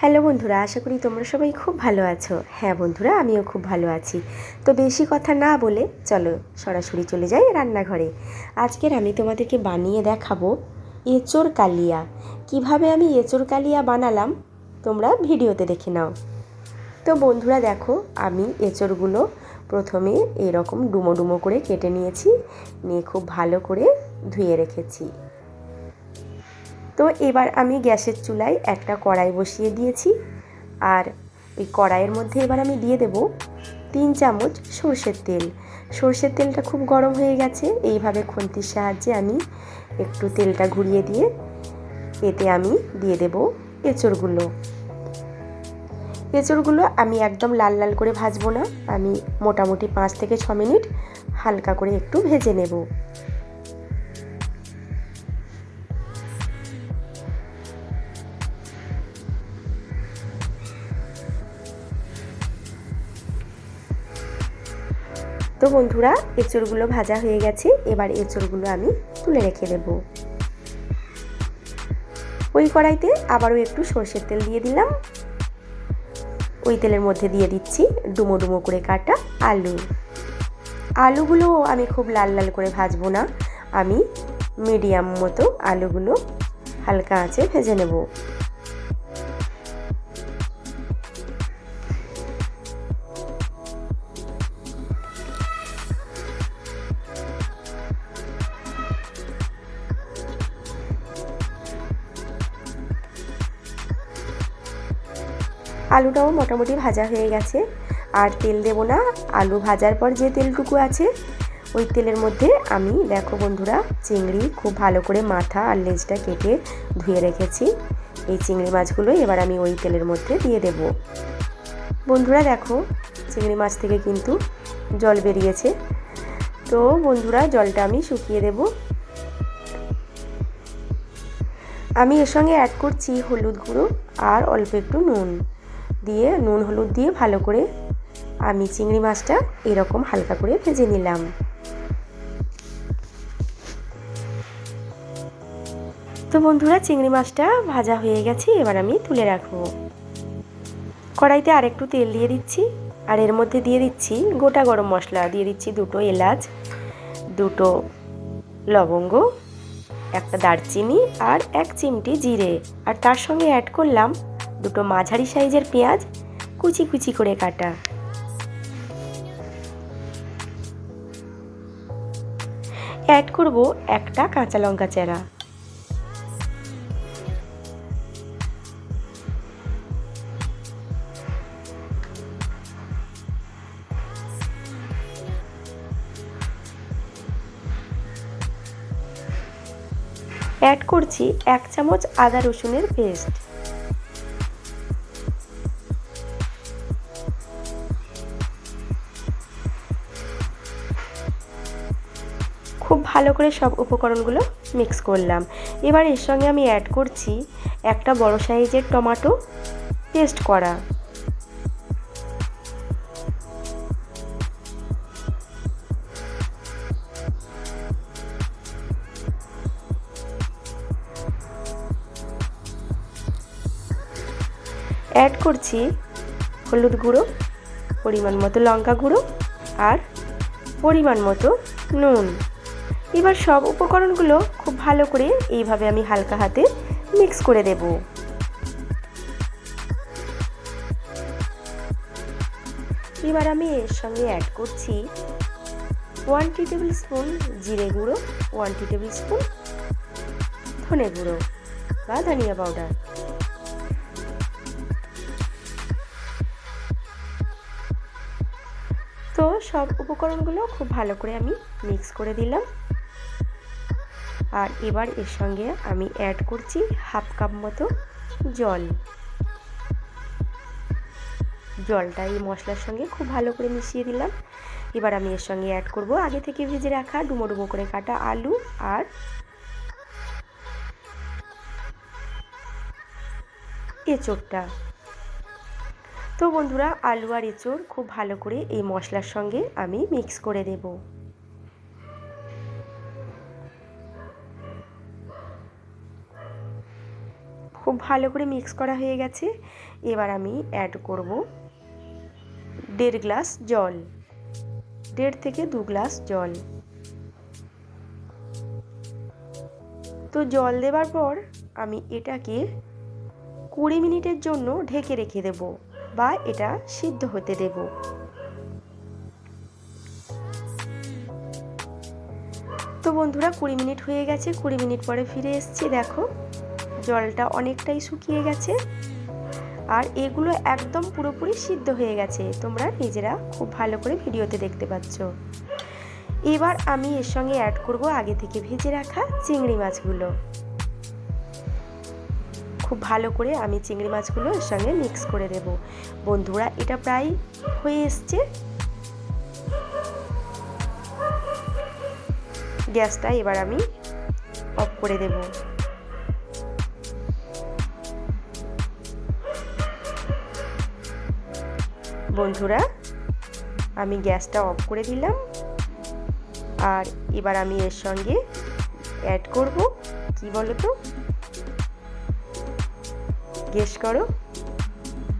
Hello বন্ধুরা, আশা করি তোমরা সবাই খুব ভালো আছো। হ্যাঁ বন্ধুরা, আমিও খুব ভালো আছি। তো বেশি কথা না বলে চলো সরাসরি চলে যাই রান্নাঘরে। আজকের আমি তোমাদেরকে বানিয়ে দেখাবো এঁচোড় কালিয়া। কীভাবে আমি এঁচোর কালিয়া বানালাম, তোমরা ভিডিওতে দেখে নাও। তো বন্ধুরা দেখো, আমি এঁচোড়গুলো প্রথমে এরকম ডুমো ডুমো করে কেটে নিয়েছি, নিয়ে খুব ভালো করে ধুয়ে রেখেছি। তো এবার আমি গ্যাসের চুলায় একটা কড়াই বসিয়ে দিয়েছি। আর ওই কড়াইয়ের মধ্যে এবার আমি দিয়ে দেব তিন চামচ সর্ষের তেল। সর্ষের তেলটা খুব গরম হয়ে গেছে, এইভাবে খুন্তির সাহায্যে আমি একটু তেলটা ঘুরিয়ে দিয়ে এতে আমি দিয়ে দেব এঁচড়গুলো। এঁচড়গুলো আমি একদম লাল লাল করে ভাজবো না, আমি মোটামুটি পাঁচ থেকে ছ মিনিট হালকা করে একটু ভেজে নেব। তো বন্ধুরা এঁচড়গুলো ভাজা হয়ে গেছে। এবার এঁচড়গুলো আমি তুলে রেখে দেব। ওই কড়াইতে আবারও একটু সর্ষের তেল দিয়ে দিলাম। ওই তেলের মধ্যে দিয়ে দিচ্ছি ডুমো ডুমো করে কাটা আলু। আলুগুলো আমি খুব লাল লাল করে ভাজবো না। আমি মিডিয়াম মতো আলুগুলো হালকা আঁচে ভেজে নেব। আলুটাও মোটামুটি ভাজা হয়ে গেছে। আর তেল দেবো না, আলু ভাজার পর যে তেলটুকু আছে, ওই তেলের মধ্যে আমি, দেখো বন্ধুরা, চিংড়ি খুব ভালো করে মাথা আর লেজটা কেটে ধুয়ে রেখেছি। এই চিংড়ি মাছগুলো এবার আমি ওই তেলের মধ্যে দিয়ে দেব। বন্ধুরা দেখো, চিংড়ি মাছ থেকে কিন্তু জল বেরিয়েছে। তো বন্ধুরা, জলটা আমি শুকিয়ে দেব। আমি এর সঙ্গে অ্যাড করছি হলুদ গুঁড়ো আর অল্প একটু নুন। দিয়ে, নুন, হলুদ দিয়ে ভালো করে আমি চিংড়ি মাছটা এরকম হালকা করে ভেজে নিলাম। তো বন্ধুরা, চিংড়ি মাছটা ভাজা হয়ে গেছে, এবার আমি তুলে রাখব। কড়াইতে আরেকটু তেল দিয়ে দিচ্ছি, আর এর মধ্যে দিয়ে দিচ্ছি গোটা গরম মশলা। দিয়ে দিচ্ছি দুটো এলাচ, দুটো লবঙ্গ, একটা দারচিনি আর এক চিমটি জিরে। আর তার সঙ্গে অ্যাড করলাম দুটো মাঝারি সাইজের পেঁয়াজ কুচি কুচি করে কাটা। অ্যাড করব একটা কাঁচা লঙ্কা চেরা। অ্যাড করছি এক চামচ আদা রসুনের পেস্ট খুব ভালো করে সব উপকরণগুলো মিক্স করলাম। এবার এর সঙ্গে আমি অ্যাড করছি একটা বড় সাইজের টমাটো পেস্ট করা। অ্যাড করছি হলুদ গুঁড়ো, পরিমাণ মতো লঙ্কা গুঁড়ো আর পরিমাণ মতো নুন। এবার সব উপকরণগুলো খুব ভালো করে এইভাবে আমি হালকা হাতে মিক্স করে দেব। এবার আমি এর সঙ্গে অ্যাড করছি ওয়ান টি টেবিল স্পুন জিরে গুঁড়ো ওয়ান টি টেবিল স্পুন ধনে গুঁড়ো বা ধনিয়া পাউডার তো সব উপকরণগুলো খুব ভালো করে আমি মিক্স করে দিলাম। আর এবার এর সঙ্গে আমি অ্যাড করছি হাফ কাপ মতো জল। জলটা এই মশলার সঙ্গে খুব ভালো করে মিশিয়ে দিলাম। এবার আমি এর সঙ্গে অ্যাড করব আগে থেকে ভেজে রাখা ডুমো ডুমো করে কাটা আলু আর এঁচোড়টা। তো বন্ধুরা, আলু আর এঁচোড় খুব ভালো করে এই মশলার সঙ্গে আমি মিক্স করে দেব। খুব ভালো করে মিক্স করা হয়ে গেছে। এবার আমি অ্যাড করব দেড় গ্লাস জল। দেড় থেকে দু গ্লাস জল। তো জল দেওয়ার পর আমি এটাকে কুড়ি মিনিটের জন্য ঢেকে রেখে দেব বা এটা সিদ্ধ হতে দেব। তো বন্ধুরা কুড়ি মিনিট হয়ে গেছে, কুড়ি মিনিট পরে ফিরে এসছি, দেখো। জলটা অনেকটাই শুকিয়ে গেছে। আর এগুলো একদম পুরোপুরি সিদ্ধ হয়ে গেছে। তোমরা নিজেরা খুব ভালো করে ভিডিওতে দেখতে পাচ্ছ। এবার আমি এর সঙ্গে অ্যাড করব আগে থেকে ভেজে রাখা চিংড়ি মাছগুলো। খুব ভালো করে আমি চিংড়ি মাছগুলো এর সঙ্গে মিক্স করে দেব। বন্ধুরা, এটা প্রায় হয়ে এসছে। গ্যাসটা এবার আমি অফ করে দেব। বন্ধুরা, আমি গ্যাসটা অফ করে দিলাম। আর এবার আমি এর সঙ্গে অ্যাড করব, কি বলো তো গেস করো।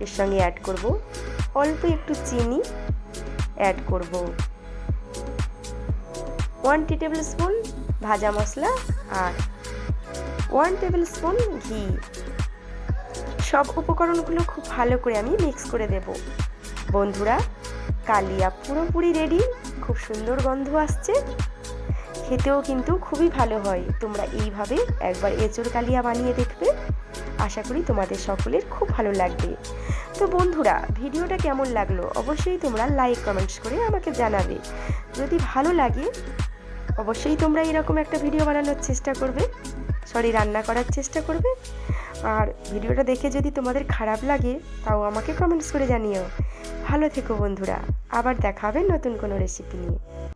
এর সঙ্গে অ্যাড করব, অল্প একটু চিনি অ্যাড করব। ওয়ান টি টেবিল স্পুন ভাজা মশলা আর ওয়ান টেবিল স্পুন ঘি। সব উপকরণগুলো খুব ভালো করে আমি মিক্স করে দেব। বন্ধুরা, কালিয়া পুরোপুরি রেডি খুব সুন্দর গন্ধ আসছে। খেতেও কিন্তু খুবই ভালো হয়। তোমরা এইভাবে একবার এঁচড় কালিয়া বানিয়ে দেখবে। আশা করি তোমাদের সকলের খুব ভালো লাগবে। তো বন্ধুরা, ভিডিওটা কেমন লাগল অবশ্যই তোমরা লাইক কমেন্টস করে আমাকে জানাবে। যদি ভালো লাগে, অবশ্যই তোমরা এরকম একটা ভিডিও বানানোর চেষ্টা করবে। সরি রান্না করার চেষ্টা করবে। আর ভিডিওটা দেখে যদি তোমাদের খারাপ লাগে, তাও আমাকে কমেন্টস করে জানিও। ভালো থেকো বন্ধুরা, আবার দেখা হবে নতুন কোনো রেসিপি নিয়ে।